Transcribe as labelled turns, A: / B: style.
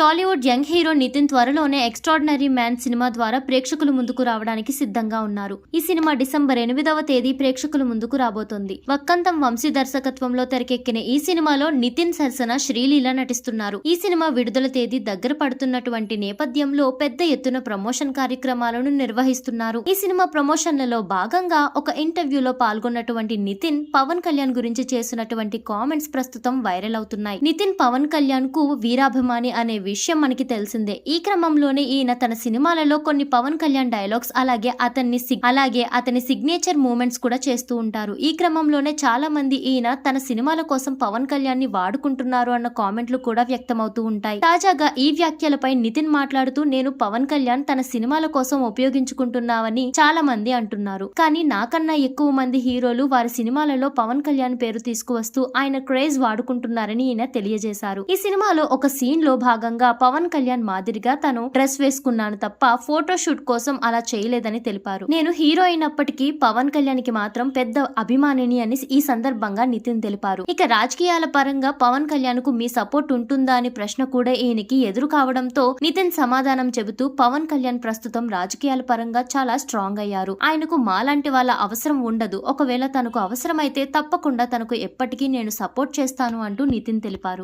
A: Tollywood young hero Nitin త్వరలోనే extraordinary man cinema ద్వారా ప్రేక్షకుల ముందుకు రావడానికి సిద్ధంగా ఉన్నారు. ఈ సినిమా డిసెంబర్ ఎనిమిదవ తేదీ ప్రేక్షకుల ముందుకు రాబోతోంది. వక్కంతం వంశీ దర్శకత్వంలో తెరకెక్కిన ఈ సినిమాలో నితిన్ సరసన శ్రీలీల నటిస్తున్నారు. ఈ సినిమా విడుదల తేదీ దగ్గర పడుతున్నటువంటి నేపథ్యంలో పెద్ద ఎత్తున ప్రమోషన్ కార్యక్రమాలను నిర్వహిస్తున్నారు. ఈ సినిమా ప్రమోషన్లలో భాగంగా ఒక ఇంటర్వ్యూలో పాల్గొన్నటువంటి నితిన్ పవన్ కళ్యాణ్ గురించి చేసినటువంటి కామెంట్స్ ప్రస్తుతం వైరల్ అవుతున్నాయి. నితిన్ పవన్ కళ్యాణ్కు వీరాభిమాని అనే విషయం మనకి తెలిసిందే. ఈ క్రమంలోనే ఈయన తన సినిమాలలో కొన్ని పవన్ కళ్యాణ్ డైలాగ్స్ అలాగే అతన్ని అలాగే అతని సిగ్నేచర్ మూమెంట్స్ కూడా చేస్తూ ఉంటారు. ఈ క్రమంలోనే చాలా మంది ఈయన తన సినిమాల కోసం పవన్ కళ్యాణ్ని వాడుకుంటున్నారు అన్న కామెంట్లు కూడా వ్యక్తమవుతూ ఉంటాయి. తాజాగా ఈ వ్యాఖ్యలపై నితిన్ మాట్లాడుతూ నేను పవన్ కళ్యాణ్ తన సినిమాల కోసం ఉపయోగించుకుంటున్నావని చాలా మంది అంటున్నారు. కానీ నాకన్నా ఎక్కువ మంది హీరోలు వారి సినిమాలలో పవన్ కళ్యాణ్ పేరు తీసుకువస్తూ ఆయన క్రేజ్ వాడుకుంటున్నారని ఈయన తెలియజేశారు. ఈ సినిమాలో ఒక సీన్లో భాగంగా పవన్ కళ్యాణ్ మాదిరిగా తను డ్రెస్ వేసుకున్నాను తప్ప ఫోటో షూట్ కోసం అలా చేయలేదని తెలిపారు. నేను హీరో అయినప్పటికీ పవన్ కళ్యాణ్కి మాత్రం పెద్ద అభిమానిని అని ఈ సందర్భంగా నితిన్ తెలిపారు. ఇక రాజకీయాల పరంగా పవన్ కళ్యాణ్కు మీ సపోర్ట్ ఉంటుందా అని ప్రశ్న కూడా ఈయనకి ఎదురు కావడంతో నితిన్ సమాధానం చెబుతూ పవన్ కళ్యాణ్ ప్రస్తుతం రాజకీయాల పరంగా చాలా స్ట్రాంగ్ అయ్యారు. ఆయనకు మాలాంటి వాళ్ళ అవసరం ఉండదు. ఒకవేళ తనకు అవసరమైతే తప్పకుండా తనకు ఎప్పటికీ నేను సపోర్ట్ చేస్తాను అంటూ నితిన్ తెలిపారు.